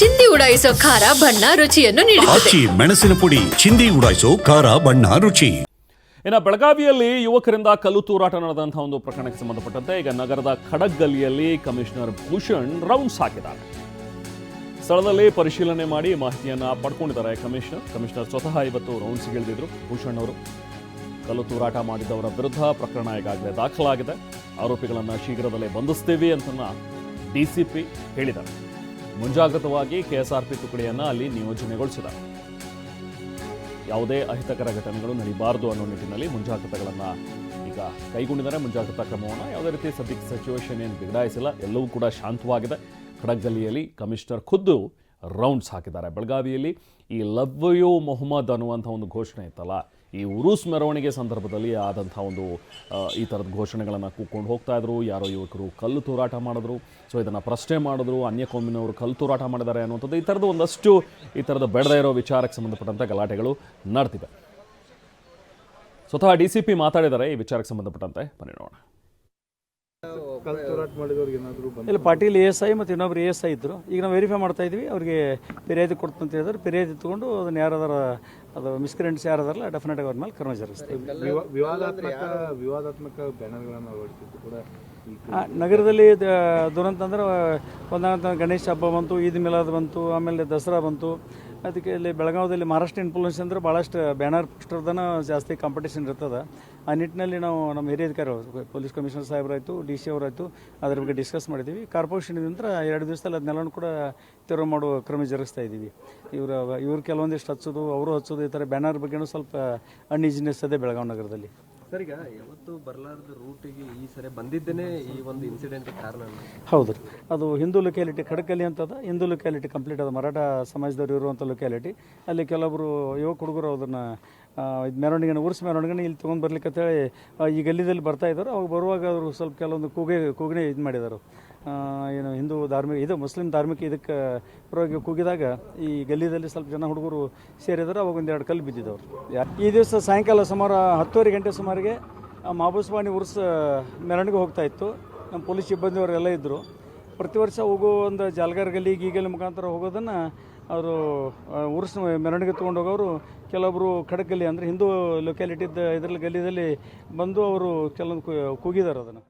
ಚಿಂದಿ ಉಡಾಯಿಸೋ ಖಾರ ಬಣ್ಣ ರುಚಿಯನ್ನು ನೀಡುತ್ತದೆ. ಆಚಿ ಮೆಣಸಿನ ಪುಡಿ ಚಿಂದಿ ಉಡಾಯಿಸೋ ಖಾರ ಬಣ್ಣ ರುಚಿ. ಇನ್ನು ಬೆಳಗಾವಿಯಲ್ಲಿ ಯುವಕರಿಂದ ಕಲ್ಲು ತೂರಾಟ ನಡೆದಂತಹ ಒಂದು ಪ್ರಕರಣಕ್ಕೆ ಸಂಬಂಧಪಟ್ಟಂತೆ ಈಗ ನಗರದ ಖಡಗ್ಗಲ್ಲಿಯಲ್ಲಿ ಕಮಿಷನರ್ ಭೂಷಣ್ ರೌಂಡ್ಸ್ ಹಾಕಿದ್ದಾರೆ. ಸ್ಥಳದಲ್ಲಿ ಪರಿಶೀಲನೆ ಮಾಡಿ ಮಾಹಿತಿಯನ್ನ ಪಡ್ಕೊಂಡಿದ್ದಾರೆ ಕಮಿಷನರ್. ಕಮಿಷನರ್ ಸ್ವತಃ ಇವತ್ತು ರೌಂಡ್ಸ್ ಗೆಳೆದಿದ್ರು ಭೂಷಣ್ ಅವರು ಕಲ್ಲು ತೂರಾಟ ಮಾಡಿದವರ ವಿರುದ್ಧ ಪ್ರಕರಣ ಈಗಾಗಲೇ ದಾಖಲಾಗಿದೆ. ಆರೋಪಿಗಳನ್ನು ಶೀಘ್ರದಲ್ಲೇ ಬಂಧಿಸ್ತೀವಿ ಅಂತನ್ನ ಡಿಸಿಪಿ ಹೇಳಿದ್ದಾರೆ. ಮುಂಜಾಗ್ರತವಾಗಿ ಕೆಎಸ್ಆರ್ಪಿ ತುಕಡಿಯನ್ನ ಅಲ್ಲಿ ನಿಯೋಜನೆಗೊಳಿಸಿದ. ಯಾವುದೇ ಅಹಿತಕರ ಘಟನೆಗಳು ನಡೀಬಾರದು ಅನ್ನೋ ನಿಟ್ಟಿನಲ್ಲಿ ಮುಂಜಾಗ್ರತೆಗಳನ್ನು ಈಗ ಕೈಗೊಂಡಿದ್ದಾರೆ. ಮುಂಜಾಗ್ರತಾ ಕ್ರಮವನ್ನು ಯಾವುದೇ ರೀತಿ ಸದ್ಯಕ್ಕೆ ಸಿಚುವೇಶನ್ ಏನು ಬಿಗಡಾಯಿಸಿಲ್ಲ. ಎಲ್ಲವೂ ಕೂಡ ಶಾಂತವಾಗಿದೆ. ಖಡಗ್ಗಲ್ಲಿಯಲ್ಲಿ ಕಮಿಷನರ್ ಖುದ್ದು ರೌಂಡ್ಸ್ ಹಾಕಿದ್ದಾರೆ. ಬೆಳಗಾವಿಯಲ್ಲಿ ಈ ಲವ್ ಯು ಮೊಹಮ್ಮದ್ ಅನ್ನುವಂಥ ಒಂದು ಘೋಷಣೆ ಇತ್ತಲ್ಲ. ಈ ಉರುಸ್ ಮೆರವಣಿಗೆ ಸಂದರ್ಭದಲ್ಲಿ ಆದಂಥ ಒಂದು ಈ ಥರದ ಘೋಷಣೆಗಳನ್ನು ಕೂತ್ಕೊಂಡು ಹೋಗ್ತಾಯಿದ್ರು ಯಾರೋ ಯುವಕರು ಕಲ್ಲು ತೂರಾಟ ಮಾಡಿದ್ರು. ಸೊ ಇದನ್ನು ಪ್ರಶ್ನೆ ಮಾಡಿದ್ರು. ಅನ್ಯ ಕೋಮಿನವರು ಕಲ್ಲು ತೂರಾಟ ಮಾಡಿದ್ದಾರೆ ಅನ್ನುವಂಥದ್ದು ಈ ಥರದ್ದು ಒಂದಷ್ಟು ಈ ಥರದ ಬೆಳೆದೇ ಇರೋ ವಿಚಾರಕ್ಕೆ ಸಂಬಂಧಪಟ್ಟಂಥ ಗಲಾಟೆಗಳು ನಡೆದಿವೆ ಸ್ವತಃ ಡಿ ಸಿ ಪಿ ಮಾತಾಡಿದ್ದಾರೆ. ಈ ವಿಚಾರಕ್ಕೆ ಸಂಬಂಧಪಟ್ಟಂತೆ ಬನ್ನಿ ನೋಡೋಣ. ಇಲ್ಲಿ ಪಾಟೀಲ್ ಎ ಎಸ್ ಐ ಮತ್ತು ಇನ್ನೊಬ್ರು ಎ ಎಸ್ ಐ ಇದ್ದರು ಈಗ ನಾವು ವೆರಿಫೈ ಮಾಡ್ತಾ ಇದ್ವಿ. ಅವ್ರಿಗೆ ಫಿರ್ಯಾದಿ ಕೊಡ್ತು ಅಂತ ಹೇಳಿದ್ರೆ. ಪಿರಿಯಾದಿ ತೊಗೊಂಡು ಅದನ್ನ ಯಾರಾದಾರ ಅದು ಮಿಸ್ಕ್ರೆಂಟ್ಸ್ ಯಾರದಾರಲ್ಲ ಡೆಫಿನೆಟ್ ಅವ್ರ ಮೇಲೆ ಕ್ರಮ ಜರುಗಿಸ್ತೀವಿ. ವಿವಾದಾತ್ಮಕ ವಿವಾದಾತ್ಮಕ ಬ್ಯಾನರ್ಗಳನ್ನು ಅಳವಡಿಸಿದ್ದು ಕೂಡ ನಗರದಲ್ಲಿ ದುರಂತ ಅಂದ್ರೆ ಒಂದಂತ ಗಣೇಶ ಹಬ್ಬ ಬಂತು ಈದ್ ಮಿಲಾದ್ ಬಂತು ಆಮೇಲೆ ದಸರಾ ಬಂತು. ಅದಕ್ಕೆ ಇಲ್ಲಿ ಬೆಳಗಾವದಲ್ಲಿ ಮಹಾರಾಷ್ಟ್ರ ಇನ್ಫ್ಲೂಯೆನ್ಸ್ ಅಂದ್ರೆ ಭಾಳಷ್ಟು ಬ್ಯಾನರ್ ಪೋಸ್ಟರ್ದನ ಜಾಸ್ತಿ ಕಾಂಪಿಟೇಷನ್ ಇರ್ತದೆ. ಆ ನಿಟ್ಟಿನಲ್ಲಿ ನಾವು ನಮ್ಮ ಹಿರಿಯ ಅಧಿಕಾರಿ ಅವ್ರು, ಪೊಲೀಸ್ ಕಮಿಷನರ್ ಸಾಹೇಬರಾಯಿತು ಡಿ ಸಿ ಅವರಾಯಿತು ಅದ್ರ ಬಗ್ಗೆ ಡಿಸ್ಕಸ್ ಮಾಡಿದ್ದೀವಿ ಕಾರ್ಪೊರೇಷನ್ನಿಂದ ಎರಡು ದಿವಸದಲ್ಲಿ ಅದನ್ನೆಲ್ಲನೂ ಕೂಡ ತೆರವು ಮಾಡುವ ಕ್ರಮ ಜರುಗಿಸ್ತಾ ಇದ್ದೀವಿ. ಇವರು ಇವ್ರು ಕೆಲವೊಂದಿಷ್ಟು ಹಚ್ಚೋದು ಅವರು ಹಚ್ಚೋದು ಈ ಥರ ಬ್ಯಾನರ್ ಬಗ್ಗೆನೂ ಸ್ವಲ್ಪ ಅನ್ಇಜಿನೆಸ್ ಅದೇ ಬೆಳಗಾವಿ ನಗರದಲ್ಲಿ. ಸರ್ ಈಗ ಯಾವತ್ತು ಬರಲಾರದ ರೂಟಿಗೆ ಈ ಸರಿ ಬಂದಿದ್ದೇನೆ ಈ ಒಂದು ಇನ್ಸಿಡೆಂಟ್ ಕಾರಣ ಹೌದು. ರೀ ಅದು ಹಿಂದೂ ಲೊಕ್ಯಾಲಿಟಿ ಖಡಕಲಿ ಅಂತದ, ಹಿಂದೂ ಲೊಕ್ಯಾಲಿಟಿ ಕಂಪ್ಲೀಟ್ ಅದ ಮರಾಠ ಸಮಾಜದವ್ರು ಇರುವಂಥ ಲೊಕ್ಯಾಲಿಟಿ ಅಲ್ಲಿ ಕೆಲವೊಬ್ಬರು ಯುವಕ ಹುಡುಗರು ಅದನ್ನು ಇದು ಮೆರವಣಿಗೆನ, ಉರ್ಸ್ ಮೆರವಣಿಗೆನ ಇಲ್ಲಿ ತೊಗೊಂಡು ಬರ್ಲಿಕ್ಕೆ ಅಂತೇಳಿ ಈ ಗಲ್ಲಿದಲ್ಲಿ ಬರ್ತಾ ಇದ್ದಾರೆ. ಅವಾಗ ಬರುವಾಗ ಅವರು ಸ್ವಲ್ಪ ಕೆಲವೊಂದು ಕೂಗೆ, ಕೂಗನೆ ಇದು ಮಾಡಿದರು ಏನು ಹಿಂದೂ ಧಾರ್ಮಿಕ, ಇದು ಮುಸ್ಲಿಂ ಧಾರ್ಮಿಕ ಇದಕ್ಕೆ ಪರವಾಗಿ ಕೂಗಿದಾಗ ಈ ಗಲ್ಲಿದಲ್ಲಿ ಸ್ವಲ್ಪ ಜನ ಹುಡುಗರು ಸೇರಿದ್ರು. ಅವಾಗ ಒಂದೆರಡು ಕಲ್ಲು ಬಿದ್ದಿದ್ದವ್ರು. ಈ ದಿವಸ ಸಾಯಂಕಾಲ ಸುಮಾರು ಹತ್ತುವರೆ ಗಂಟೆ ಸುಮಾರಿಗೆ ಮಹಾಬೂಸ್ವಾಣಿ ಉರ್ಸ್ ಮೆರವಣಿಗೆ ಹೋಗ್ತಾ ಇತ್ತು. ನಮ್ಮ ಪೊಲೀಸ್ ಸಿಬ್ಬಂದಿಯವರೆಲ್ಲ ಇದ್ದರು ಪ್ರತಿ ವರ್ಷ ಹೋಗೋ ಒಂದು ಜಾಲ್ಗಾರ್ ಗಲ್ಲಿ ಗೀಗಲ್ಲಿ ಮುಖಾಂತರ ಹೋಗೋದನ್ನು ಅವರು ಉರ್ಸ್ ಮೆರವಣಿಗೆ ತೊಗೊಂಡು ಹೋಗೋರು ಕೆಲವೊಬ್ಬರು ಖಡಕ್ ಗಲ್ಲಿ ಅಂದರೆ ಹಿಂದೂ ಲೊಕ್ಯಾಲಿಟಿದ ಇದ್ರಲ್ಲಿ ಗಲ್ಲಿದಲ್ಲಿ ಬಂದು ಅವರು ಕೆಲವೊಂದು ಕೂಗಿದ್ದಾರೆ ಅದನ್ನು.